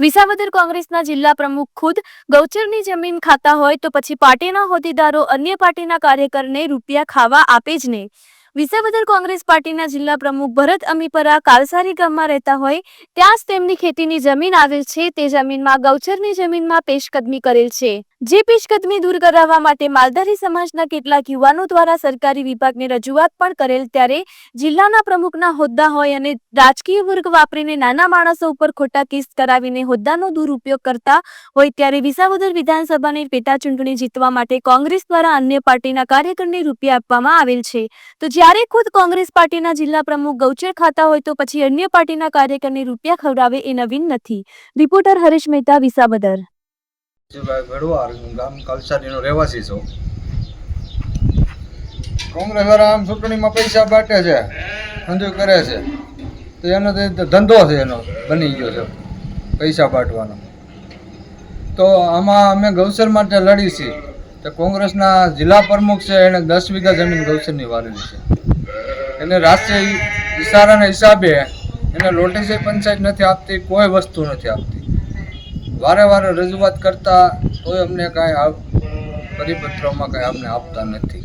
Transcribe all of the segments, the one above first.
વિસાવદર કોંગ્રેસના જિલ્લા પ્રમુખ ખુદ ગૌચરની જમીન ખાતા હોય તો પછી પાર્ટીના હોદ્દેદારો અન્ય પાર્ટીના કાર્યકરને રૂપિયા ખાવા આપે જ નહીં. વિસાવદર કોંગ્રેસ પાર્ટીના જિલ્લા પ્રમુખ ભરત અમીપરા કાલસારી ગામમાં રહેતા હોય, ત્યાં જ તેમની ખેતીની જમીન આવેલ છે. તે જમીનમાં ગૌચરની જમીનમાં પેશકદમી કરેલ છે. જે પેશકદમી દૂર કરાવવા માટે માલધારી સમાજના કેટલાક યુવાનો દ્વારા સરકારી વિભાગને રજૂઆત પણ કરેલ ત્યારે જિલ્લાના પ્રમુખના હોદ્દા હોય અને રાજકીય વર્ગ વાપરીને નાના માણસો ઉપર ખોટા કેસ કરાવીને હોદ્દાનો દુરુપયોગ કરતા હોય ત્યારે વિસાવદર વિધાનસભાની પેટા ચૂંટણી જીતવા માટે કોંગ્રેસ દ્વારા અન્ય પાર્ટીના કાર્યકરને રૂપિયા આપવામાં આવેલ છે. તો જ્યારે ખુદ કોંગ્રેસ પાર્ટીના જિલ્લા પ્રમુખ ગૌચર ખાતા હોય તો પછી અન્ય પાર્ટીના કાર્યકરને રૂપિયા ખવડાવે એ નવીન નથી. રિપોર્ટર હરેશ મહેતા, વિસાવદર. કોંગ્રેસ વાળા આમ ચૂંટણીમાં પૈસા બાટે છે, ધંધો કરે છે. તો એનો ધંધો છે એનો, બની ગયો છે, પૈસા બાટવાનો. તો આમાં અમે ગૌસર માટે લડી તો કોંગ્રેસના જિલ્લા પ્રમુખ છે એણે દસ વીઘા જમીન ગૌસરની વાળેલી છે. એને રાષ્ટ્રીય ઇશારાના હિસાબે એને લોટેસી પંચાયત નથી આપતી, કોઈ વસ્તુ નથી આપતી. વારે વારે રજૂઆત કરતા તોય અમને કાંઈ પરિપત્રોમાં કાંઈ અમને આપતા નથી.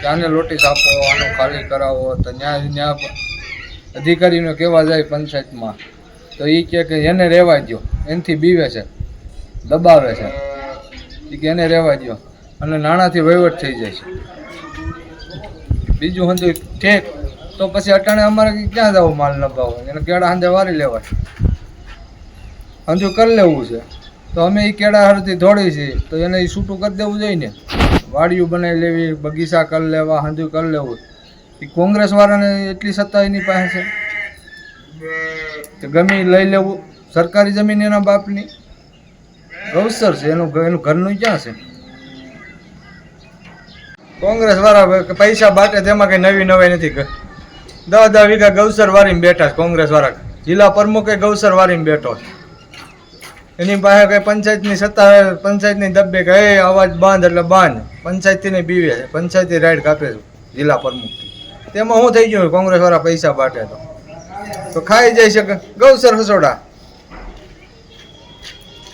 ત્યાંને લોટીસ આપો, આનું ખાલી કરાવો, તો ન્યાય ન્યાય અધિકારીને કહેવા જાય પંચાયતમાં. તો એ કહે કે એને રહેવા દો એનાથી બીવે છે, દબાવે છે. કે એને રહેવા દો અને નાણાંથી વહીવટ થઈ જાય છે. બીજું હંધું ઠેક, તો પછી અટાણે અમારે ક્યાં જવું માલ નભાવો એને કેળા હાંજે વારી લેવાય. હજુ કરી લેવું છે. તો અમે એ કેળા હરથી ધોડી છીએ તો એને એ છૂટું કરી દેવું જોઈએ ને વાડીયું બનાવી લેવી, બગીચા કરી લેવા હજુ કરી લેવું. એ કોંગ્રેસ વાળાને એટલી સત્તા એની પાસે છે. કે ગમે લઈ લેવું. સરકારી જમીન એના બાપની. ગૌસર છે, એનું એનું ઘરનું ક્યાં છે? કોંગ્રેસ વાળા પૈસા બાટે તેમાં કઈ નવી નવાઈ નથી દસ દસ વીઘા ગૌસર વાળીને બેઠા છે કોંગ્રેસ વાળા જિલ્લા પ્રમુખે ગૌસર વાળીને બેઠો એની પાસે કઈ પંચાયતની સત્તા પંચાયતની દબ્બે કે, એ, અવાજ બાંધ એટલે બાંધ. પંચાયતથી ને બીવે છે પંચાયતી રાઈડ કાપે છે જિલ્લા પ્રમુખ તેમાં શું થઈ ગયું? કોંગ્રેસ વાળા પૈસા બાટે તો. તો ખાઈ જાય છે ગૌસર હસોડા.